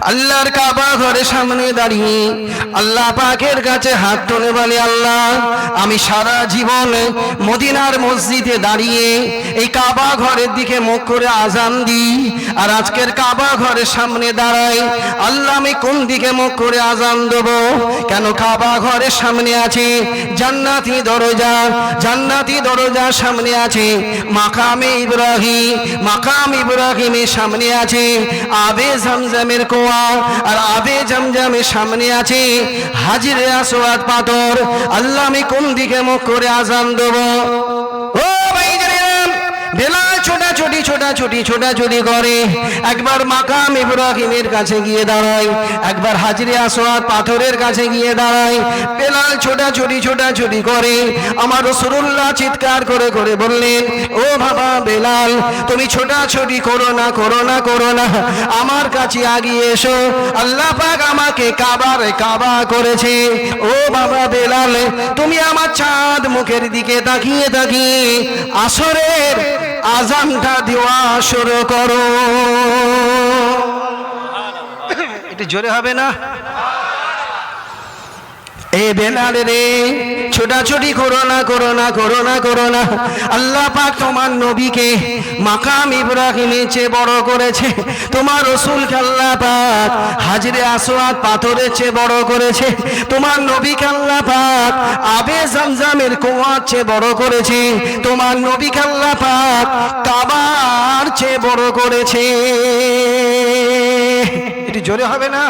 আল্লাহর কাবা ঘরের সামনে দাঁড়িয়ে আল্লাহ পাকের কাছে হাত তুলে বলে, আল্লাহ, আমি সারা জীবন মদিনার মসজিদে দাঁড়িয়ে এই কাবা ঘরের দিকে মুখ করে আজান দিই আর আজকের কাবা ঘরের সামনে দাঁড়াই, আল্লাহ, আমি কোন দিকে মুখ করে আজান দেবো? কেন কাবা ঘরের সামনে আছে? জান্নাতি দরজা জান্নাতি দরজা সামনে আছে। মাকামে ইব্রাহিম, মাকাম ইব্রাহিমের সামনে আছে। আবে জমজমের কোয়া আর আবে জামজামে সামনে আছে হাজিরে আসোয়াদ পাথর। আল্লাহ আমি কোন দিকে মুখ করে আজান দেবো? ও ভাই বেলাল ছোটাছুটি ছোটাছুটি ছোটাছুটি করে। একবার মাকাম ইব্রাহিমের কাছে গিয়ে দাঁড়ায়। একবার হাজরে আসোয়াদ পাথরের কাছে গিয়ে দাঁড়ায়। বেলাল ছোটাছুটি ছোটাছুটি করে। আমার রসুল্লাহ চিৎকার করে করে বললেন, ও বাবা বেলাল, তুমি ছোটাছুটি করো না করো না করো না। আমার কাছে আগিয়ে এসো। আল্লাহ পাক আমাকে কাবার কাবা করেছে। ও বাবা বেলাল, তুমি আমার চাঁদ মুখের দিকে তাকিয়ে তাকিয়ে আসরের আজানটা দেওয়া শুরু করো। এটি জোরে হবে না? এ বেলাল রে, ছোটাছুটি করো না করো না করো না করো না। আল্লাহ পাক তোমার নবীকে মাকাম ইব্রাহিমের চেয়ে বড় করেছে। তোমার রসুল আল্লাহ পাক হাজরে আসোয়াদ পাথরের চেয়ে বড় করেছে। তোমার নবী আল্লাহ পাক আবে জামজামের কুয়ার চেয়ে বড় করেছে। তোমার নবী আল্লাহ পাক কাবার চেয়ে বড় করেছে। এটি জোরে হবে না?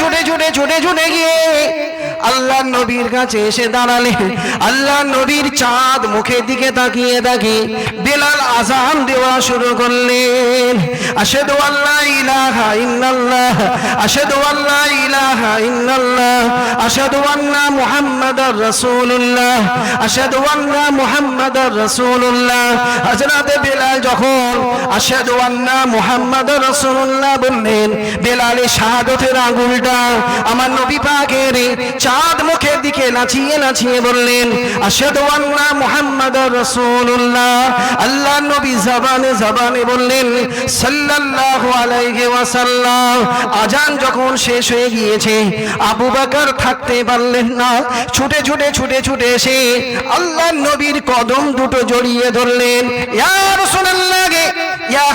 ছুটে ছুটে ছুটে ছুটে গিয়ে আল্লাহ নবীর কাছে এসে দাঁড়ালে। আল্লাহ নবীর চাঁদ মুখের দিকে তাকিয়ে তাকিয়ে বেলাল আজান দেওয়া শুরু করলেন। আশেদু আল্লাহ ইলাহা ইল্লাল্লাহ আশেদু আল্লাহ ইলাহা ইল্লাল্লাহ আশেদু আন্না মুহাম্মাদার রাসূলুল্লাহ আশেদু আন্না মুহাম্মাদার রাসূলুল্লাহ। হযরতে বেলাল যখন আশেদু আন্না মুহাম্মাদার রাসূলুল্লাহ বললেন, বেলালের শাহাদতের আঙ্গুলটা আমার নবী পাকের চাঁদ মুখের দিকে নাচিয়ে নাচিয়ে বললেন, আশহাদু আন্না মুহাম্মাদার রাসূলুল্লাহ। আল্লাহ নবী জবানে জবানে বললেন, সাল্লাল্লাহু আজান যখন শেষ হয়ে গিয়েছে, আবু বকর থাকতে পারলেন না। ছুটে ছুটে ছুটে ছুটে এসে আল্লাহ নবীর কদম দুটো জড়িয়ে ধরলেন। ইয়া রাসূলুল্লাহ ইয়া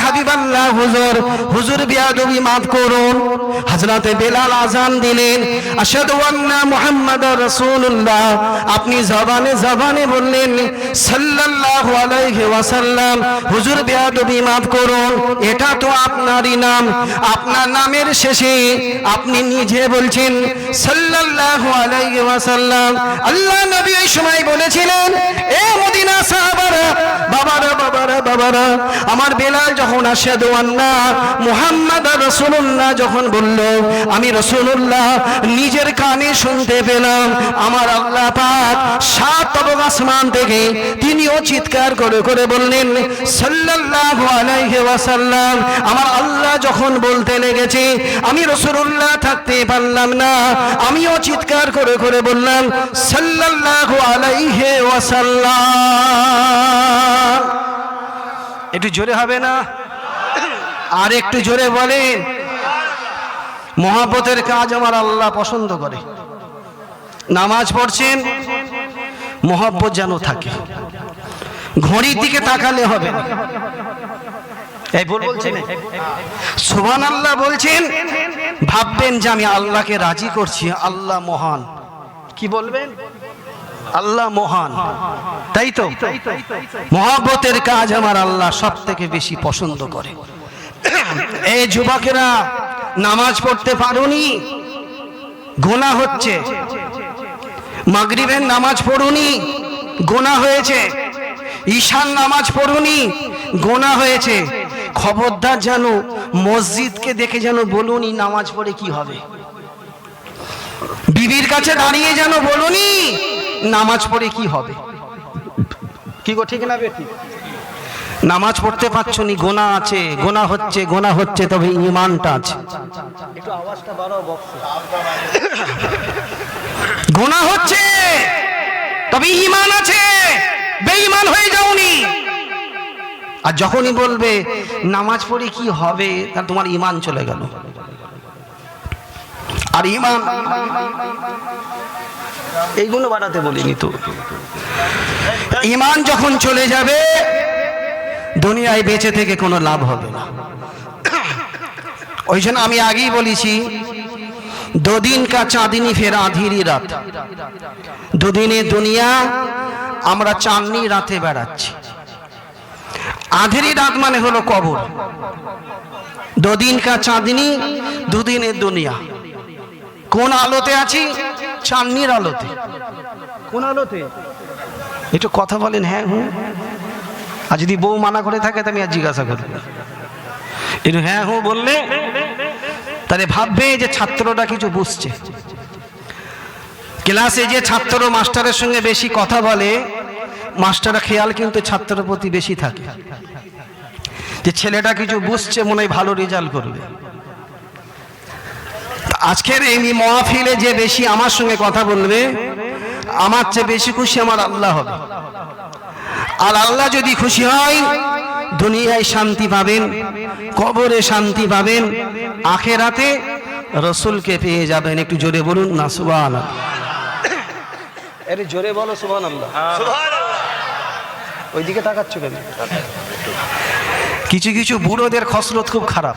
আপনি জবানে জবানে বললেন, সাল্লাল্লাহু আলাইহি ওয়াসাল্লাম, হুজুর বিয়াদবি মাফ করুন। এটা তো আপনারই নাম, আপনার নামের শেষে আপনি নিজে বলছেন, সাল্লাল্লাহু আলাইহি ওয়াসাল্লাম। আল্লাহ নবী ওই সময় বলেছিলেন, এ মদিনা সাহাবারা, বাবারা বাবারা বাবারা, আমার বেলাল যখন আশহাদু আন্না মুহাম্মাদ রাসূলুল্লাহ যখন বলল, আমি রাসূলুল্লাহ নিজের কানে শুনতে পেলাম, আমার আল্লাহ পাক সাত তবক আসমান থেকে তিনিও চিৎকার করে করে বললেন, সাল্লাল্লাহু আলাইহি ওয়াসাল্লাম আমার আল্লাহ যখন বলতে লেগেছে, আমি রাসূলুল্লাহ থাকতে পারলাম না। আমিও চিৎকার করে করে বললাম, সাল্লাল্লাহু আলাইহি একটু জোরে হবে না? আর একটু জোরে বলেন। মহাপতের কাজ আমার আল্লাহ পছন্দ করে। নামাজ পড়ছেন, মহব্বত যেন থাকে। ঘড়ির দিকে তাকালে হবে এই ভুল বলছেন? সুবহান আল্লাহ বলছেন ভাববেন যে আমি আল্লাহকে রাজি করছি আল্লাহ মহান। কি বলবেন? আল্লাহ মহান। তাই তো? মহাব্বতের কাজ আমার আল্লাহ সব থেকে বেশি পছন্দ করে। এই যুবকেরা নামাজ পড়তে পারুনি গোনা হচ্ছে। মাগরিবের নামাজ পড়ুনি গোনা হয়েছে। ঈশান নামাজ পড়ুনি গোনা হয়েছে। খবরদার যেন মসজিদকে দেখে যেন বলুনি নামাজ পড়ে কি হবে? বিবির কাছে দাঁড়িয়ে যেন বলুনি নামাজ পড়ে কি হবে? কি গো ঠিক না বেঠিক নামাজ পড়তে পারছ নি গোনা আছে গোনা হচ্ছে গোনা হচ্ছে তবে ইমানটা আছে। গোনা হচ্ছে তবে ইমান আছে বেঈমান হয়ে যাওনি। আর যখনই বলবে, নামাজ পড়ে কি হবে? তার তোমার ইমান চলে গেল। আর ইমান এইগুলো বাড়াতে বলিনি তো। ইমান যখন চলে যাবে, দুনিয়ায় বেঁচে থেকে কোনো লাভ হবে না। ওই জন্য আমি আগেই বলেছি, দুদিন কা চাঁদিনী ফের আধিরি রাত। দুদিনে দুনিয়া, আমরা চাঁদনি রাতে বেড়াচ্ছি। আধেরি রাত মানে হলো কবর। দুদিন কা চাঁদনি দুদিনের দুনিয়া। কোন আলোতে আছি? চাঁদনির আলোতে। কোন আলোতে? একটু কথা বলেন হ্যাঁ হুঁ আর যদি বউ মানা করে থাকে তো আমি আর জিজ্ঞাসা করব একটু হ্যাঁ হুঁ বললে, তাহলে ভাববে যে ছাত্রটা কিছু বুঝছে। ক্লাসে যে ছাত্র মাস্টারের সঙ্গে বেশি কথা বলে মাস্টারের খেয়াল কিন্তু ছাত্রের প্রতি বেশি থাকে। যে ছেলেটা কিছু বুঝছে মনে হয় ভালো রেজাল্ট করবে। আজকের এই মহাফিলে যে বেশি আমার সঙ্গে কথা বলবে আমার চেয়ে বেশি খুশি আমার আল্লাহ হবে। আর আল্লাহ যদি খুশি হয় দুনিয়ায় শান্তি পাবেন কবরে শান্তি পাবেন আখেরাতে রসুলকে পেয়ে যাবেন। একটু জোরে বলুন না সুবান আরে জোরে বলো সুবান আল্লাহ ওইদিকে তাকাচ্ছ কেন? কিছু কিছু বুড়োদের খসরত খুব খারাপ।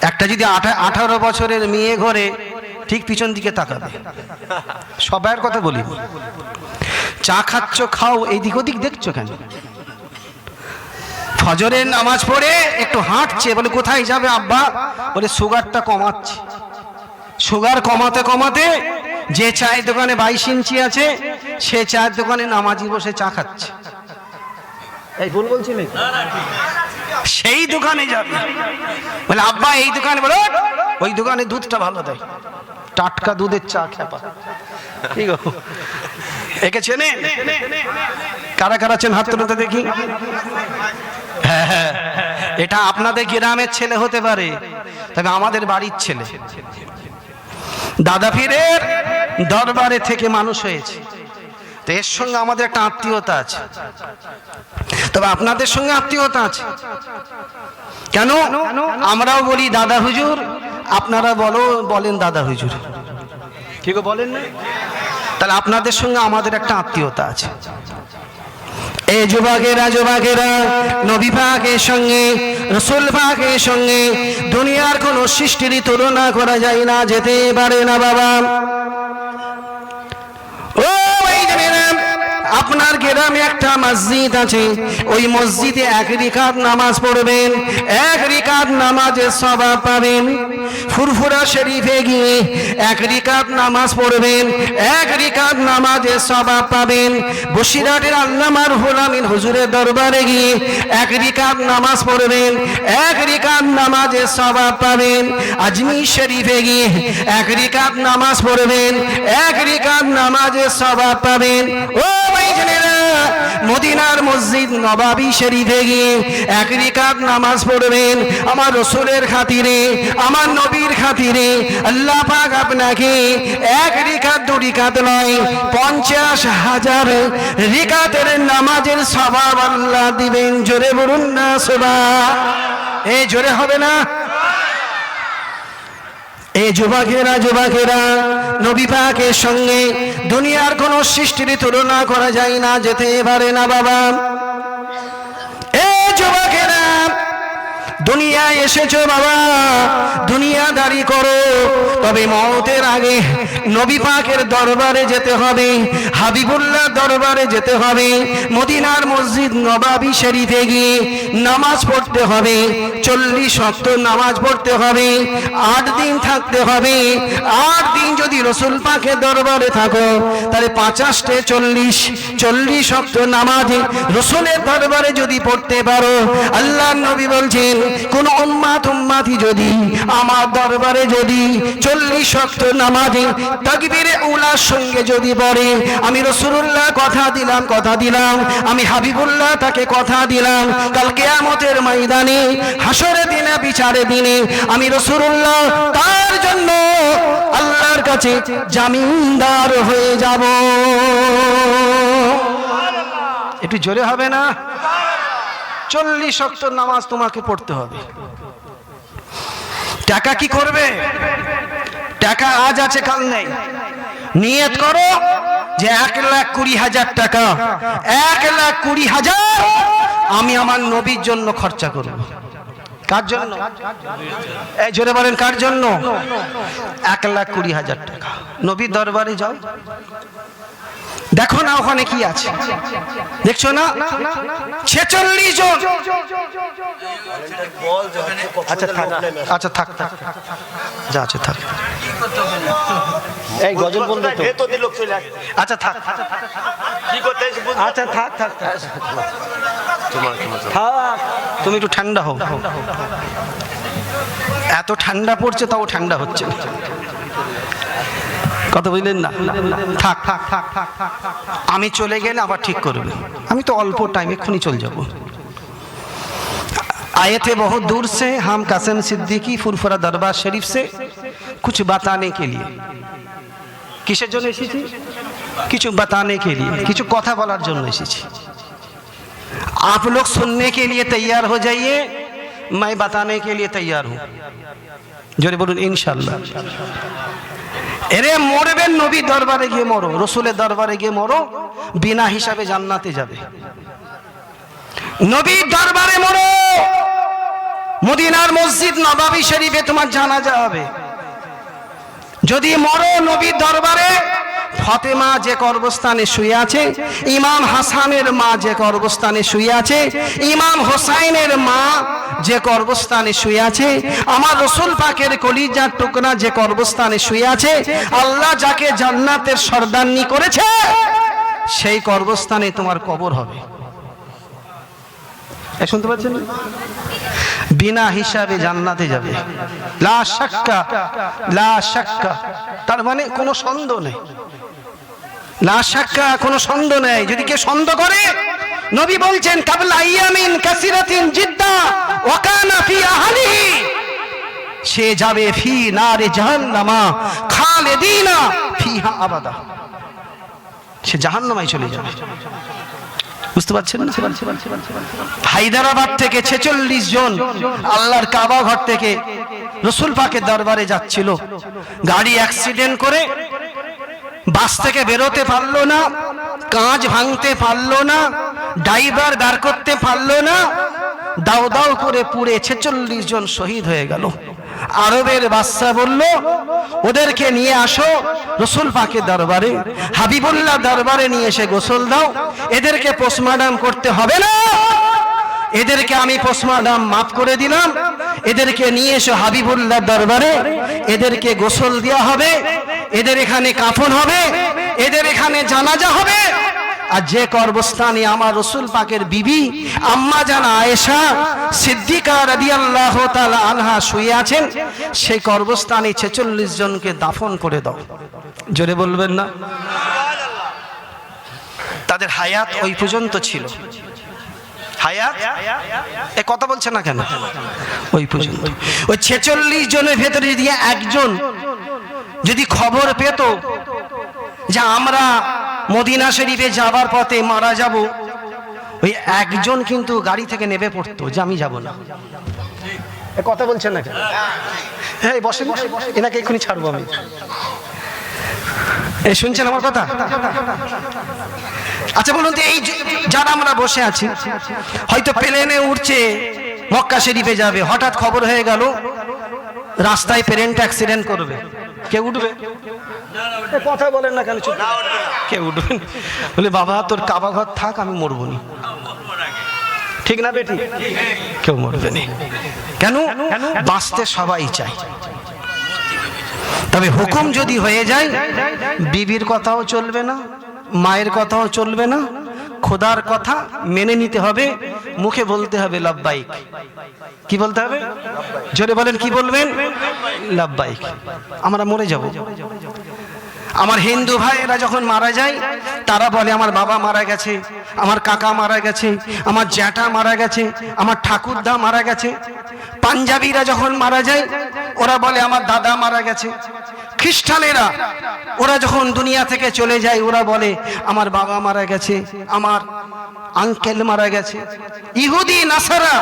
একটা যদি আঠা- আঠারো বছরের মেয়ে ঘরে ঠিক পিছন দিকে তাকাবে। সবাইয়ের কথা বলি। চা খাচ্ছ, খাও, এইদিক ওদিক দেখছ কেন? ফজরের নামাজ পড়ে একটু হাঁটছে, বলে কোথায় যাবে আব্বা? বলে সুগারটা কমাচ্ছে। সুগার কমাতে কমাতে যে চায়ের দোকানে বাইশ ইঞ্চি আছে সে চায়ের দোকানে নামাজি বসে চা খাচ্ছে? সেই দোকানে যাবে। বলে আব্বা এই দোকানে বলো ওই দোকানে দুধটা ভালো দেয়। টাটকা দুধের চা খেপা। কি গো? একে চেনে? কারা কারা চেন হাত তুলতে দেখি? হ্যাঁ, হ্যাঁ। এটা আপনাদের গ্রামের ছেলে হতে পারে তবে আমাদের বাড়ির ছেলে। দাদা ফিরের দরবারে থেকে মানুষ হয়েছে। তো এর সঙ্গে আমাদের একটা আত্মীয়তা আছে। তবে আপনাদের সঙ্গে আত্মীয়তা আছে। কেন? আমরাও বলি দাদা হুজুর আপনারা বলো বলেন দাদা হুজুর। কি বলেন না? তাহলে আপনাদের সঙ্গে আমাদের একটা আত্মীয়তা আছে। এই যুবকেরা যুবকেরা, নবী পাকের সঙ্গে, রসুল পাকের সঙ্গে দুনিয়ার কোন সৃষ্টির তুলনা করা যায় না, যেতে পারে না বাবা। আপনার গ্রামে একটা মসজিদ আছে। ওই মসজিদে এক রিকাত নামাজ পড়বেন, এক রিকাত নামাজের স্বভাব পাবেন। ফুরফুরা শরীফে গিয়ে এক রিকাত নামাজ পড়বেন, এক রিকাত নামাজের স্বভাব পাবেন। বসিরহাটের আল্লামার হুলামিন হুজুরের দরবারে গিয়ে এক রিকাত নামাজ পড়বেন, এক রিকাত নামাজের স্বভাব পাবেন। আজমির শরীফে গিয়ে এক রিকাত নামাজ পড়বেন, এক রিকাত নামাজের স্বভাব পাবেন। ও ভাই মদিনার মসজিদ নবাবি শরীফে গিয়ে এক রিকাত নামাজ পড়বেন। আমার রসুলের খাতিরে, আমার নবীর খাতিরে আল্লাহ পাক আপনাকে এক রিকাত, দু রিকাত নয়, পঞ্চাশ হাজার রিকাতের নামাজের স্বভাব আল্লাহ দিবেন। জোরে বলুন না সোবা এই জোরে হবে না? এ যুবকেরা যুবকেরা, নবী পাকের সঙ্গে দুনিয়ার কোন সৃষ্টির তুলনা করা যায় না, যেতে পারে না বাবা এ যুবকেরা দুনিয়ায় এসেছ বাবা। দুনিয়াদারি করো। তবে মতের আগে নবী পাকের দরবারে যেতে হবে, হাবিবুল্লাহ দরবারে যেতে হবে, মদিনার মসজিদ নবাবি শরীফে গিয়ে নামাজ পড়তে হবে, চল্লিশ শক্ত নামাজ পড়তে হবে, আট দিন থাকতে হবে। আট দিন যদি রসুল পাকের দরবারে থাকো, তাহলে পাঁচাশটে চল্লিশ চল্লিশ শক্ত নামাজ রসুলের দরবারে যদি পড়তে পারো আল্লাহ নবী বলছেন কোন উম্মাত উম্মাতি যদি আমার দরবারে যদি চল্লিশ শক্ত নামাজে তাকবীরে উলার সঙ্গে যদি পড়ে, আমি রসুল্লাহ কথা দিলাম কথা দিলাম, আমি হাবিবুল্লাহ তাকে কথা দিলাম, কাল কেয়ামতের ময়দানে হাসরে দিনে বিচারে দিনে আমি রসুল্লাহ তার জন্য আল্লাহর কাছে জামিনদার হয়ে যাব। একটু জোরে হবে না? চল্লিশ শক্ত নামাজ তোমাকে পড়তে হবে। টাকা কি করবে? টাকা আজ আছে, কাল নেই। নিয়ত করো যে এক লাখ কুড়ি হাজার টাকা, এক লাখ কুড়ি হাজার আমি আমার নবীর জন্য খরচা করব। কার জন্য? এই জোরে বলেন, কার জন্য? এক লাখ কুড়ি হাজার টাকা। নবীর দরবারে যাও। দেখো না ওখানে কি আছে। দেখছ না? ছেচল্লিশ জন। আচ্ছা থাক। আচ্ছা থাক। যা আছে থাক। এই গজল বলবে তো। আচ্ছা থাক। আচ্ছা থাক থাক থাক। তুমি একটু ঠান্ডা হও। এত ঠান্ডা পড়ছে তাও ঠান্ডা হচ্ছে। না। কথা বুঝলেন না থাক থাক থাক থাক থাক থাক। আমি চলে গেলে আবার ঠিক করবে আমি তো অল্প টাইম এক্ষুনি চলে যাব आए थे बहुत दूर से हम कासिम सिद्दीकी फुरफुरा दरबार शरीफ से कुछ बताने के लिए কিসের জন্য এসেছি কিছু বাতানে के लिए কিছু কথা বলার জন্য এসেছি आप लोग सुनने के लिए तैयार हो जाइए मैं बताने के लिए तैयार हूं জোরে বলুন ইনশাল্লাহ এরে মরবেন নবী দরবারে গিয়ে মরো, রসুলের দরবারে গিয়ে মরো, বিনা হিসাবে জান্নাতে যাবে। নবীর দরবারে মরো, মদিনার মসজিদ নবাবী শরীফে তোমার জানাজা হবে। যদি মরো নবীর দরবারে, ফতেমা যে কর্মস্থানে শুয়ে আছে, ইমাম হাসানের মা যে কর্মস্থানে শুয়ে আছে, ইমাম হোসাইনের মা যে কর্মস্থানে শুয়ে আছে, আমার রসুল পাকের কলিজার টুকরা যে কর্মস্থানে শুয়ে আছে, আল্লাহ যাকে জান্নাতের সর্দান্নি করেছে, সেই কর্মস্থানে তোমার কবর হবে। শুনতে পাচ্ছেন? বিনা হিসাবে জান্নাতে যাবে। লা লা তার মানে কোনো সন্দেহ নেই। লা শাক্কা, কোনো সন্দেহ নেই। যদি কে সন্দেহ করে, নবী বলছেন, কাবলা ইয়ামিন কাসিরাতিন জিদ্দা। ওয়াকানা ফি সে যাবে ফি নারে জাহান্নামা, খালিদিনা ফিহা আবাদা। সে জাহান্নামায় চলে যাবে। বুঝতে পারছেন না? হায়দ্রাবাদ থেকে ছেচল্লিশ জন আল্লাহর কাবা ঘর থেকে রসুল পাকের দরবারে যাচ্ছিল। গাড়ি অ্যাক্সিডেন্ট করে বাস থেকে বেরোতে পারল না কাঁচ ভাঙতে পারল না ড্রাইভার বের করতে পারল না দাও দাও করে পুড়ে ছেচল্লিশ জন শহীদ হয়ে গেল। আরবের বাদশা বলল, ওদেরকে নিয়ে আসো রসুল পাকের দরবারে। হাবিবুল্লাহ দরবারে নিয়ে এসে গোসল দাও। এদেরকে পোস্টমার্টাম করতে হবে না। এদেরকে আমি পোস্টমার্টাম মাফ করে দিলাম। এদেরকে নিয়ে এসো হাবিবুল্লাহ দরবারে। এদেরকে গোসল দেওয়া হবে। এদের এখানে কাফন হবে। এদের এখানে জানাজা হবে। আর যে কর্মস্থানে আমার রসুল পাকের বিবি আম্মা জানা আয়েশা সিদ্দিকা রাদিয়াল্লাহু তাআলা আনহা শুয়ে আছেন, সেই কর্মস্থানে ছেচল্লিশ জনকে দাফন করে দাও। জোরে বলবেন না? তাদের হায়াত ওই পর্যন্ত ছিল। হায়াত? এ কথা বলছে না কেন? ওই পর্যন্ত। ওই ছেচল্লিশ জনের ভেতরে যদি একজন যদি খবর পেত যে আমরা মদিনা শরীফে যাবার পথে মারা যাব। ওই একজন কিন্তু গাড়ি থেকে নেমে পড়তো যে আমি যাব না। কথা বলছেন না হ্যাঁ বসে এনাকে এক্ষুনি ছাড়বো আমি। এ শুনছেন আমার কথা? আচ্ছা বলুন তো এই যারা আমরা বসে আছি হয়তো প্লেনে উঠছে মক্কা শরীফে যাবে হঠাৎ খবর হয়ে গেল রাস্তায় প্লেনটা অ্যাক্সিডেন্ট করবে। কে উঠবে? কথা বলেন না কেন কে উঠবে? বলে বাবা তোর কাবা ঘর থাক আমি মরবো নি। ঠিক না বেটি? কেউ মরবে না। কেন? বাঁচতে সবাই চায়। তবে হুকুম যদি হয়ে যায়। বিবির কথাও চলবে না মায়ের কথাও চলবে না খোদার কথা মেনে নিতে হবে, মুখে বলতে হবে লাভবাইক কি বলতে হবে? জোরে বলেন, কি বলবেন? লাভবাইক আমরা মরে যাব। আমার হিন্দু ভাইয়েরা যখন মারা যায়, তারা বলে, আমার বাবা মারা গেছে, আমার কাকা মারা গেছে, আমার জ্যাঠা মারা গেছে, আমার ঠাকুরদা মারা গেছে। পাঞ্জাবিরা যখন মারা যায়, ওরা বলে, আমার দাদা মারা গেছে। খ্রিস্টানেরা, ওরা যখন দুনিয়া থেকে চলে যায়, ওরা বলে, আমার বাবা মারা গেছে, আমার আঙ্কেল মারা গেছে। ইহুদি, নাসারা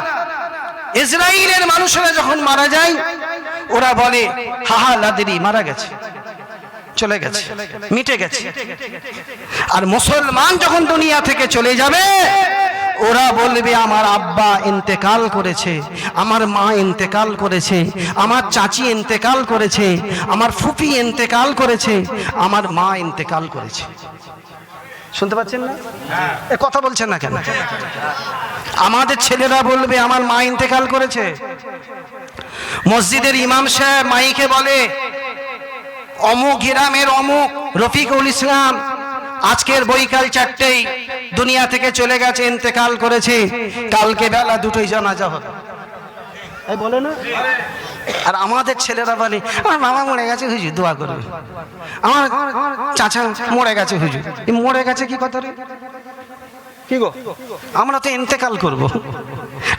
ইসরায়েলের মানুষেরা যখন মারা যায়, ওরা বলে হাহা লাদেরি, মারা গেছে, চলে গেছে, মিটে গেছে। আর মুসলমান যখন দুনিয়া থেকে চলে যাবে ওরা বলবে আমার আব্বা ইন্তেকাল করেছে আমার মা ইন্তেকাল করেছে আমার চাচি ইন্তেকাল করেছে আমার ফুপি ইন্তেকাল করেছে আমার মা ইন্তেকাল করেছে। শুনতে পাচ্ছেন না? এ কথা বলছেন না কেন? আমাদের ছেলেরা বলবে আমার মা ইন্তেকাল করেছে। মসজিদের ইমাম সাহেব মাইকে বলে অমুক গ্রামের অমুক রফিকুল ইসলাম আজকের বৈকাল চারটেই দুনিয়া থেকে চলে গেছে, ইন্তেকাল করেছে। কালকে বেলা দুটোই জানাজা হবে। এই বলে না? আর আমাদের ছেলেরা বলে, আমার মামা মরে গেছে, হুজুর, দোয়া করবে। আমার চাচা মরে গেছে, হুজুর। মরে গেছে কি কথা রে? কি গো? আমরা তো ইন্তেকাল করব।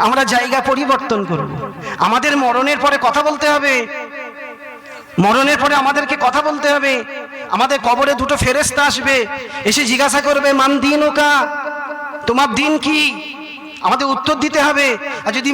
আমরা জায়গা পরিবর্তন করব। আমাদের মরণের পরে কথা বলতে হবে। মরণের পরে আমাদেরকে কথা বলতে হবে। আমাদের কবরে দুটো ফেরেস্তা আসবে, এসে জিজ্ঞাসা করবে, মান দিন ওকা তোমার দিন কি? আমাদের উত্তর দিতে হবে। আর যদি